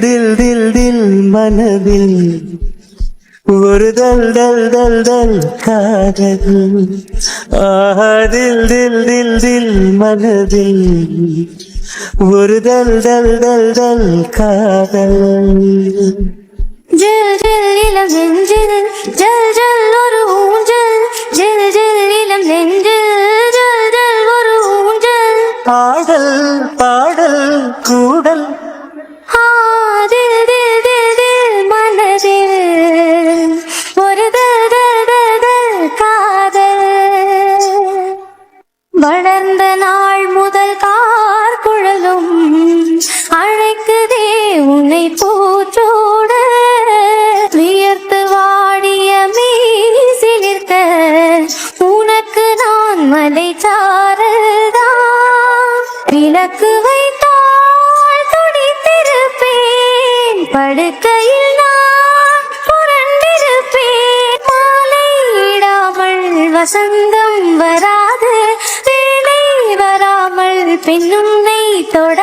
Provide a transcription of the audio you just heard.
தில் தில் தில் மனதில். ஒரு தல் தல் தல் தல் காதல். ஆஹா தில் தில் தில் தில் மனதில். ஒரு தல் தல் தல் தல் காதல். ஜில் ஜில் இளம் நெஞ்சில். ஜல் ஜல் ஒரு ஊஞ்சல். ஜில் ஜில் இளம் நெஞ்சில். ஜல் ஜல் ஒரு ஊஞ்சல். பாடல் பாடல் கூடல். வளர்ந்த நாள் முதல் கார் குழலும் அழைக்குதே உன்னை போற்றோட வியர்த்து வாடிய மீசிலிருக்க உனக்கு நான் மலை சாரல்தான் விளக்கு வைத்தால் துடித்திருப்பேன். படுக்கையில் நான் புரண்டிருப்பேன். மாலையிடாமல் வசந்தம் வரா வேலை வராமல் தொட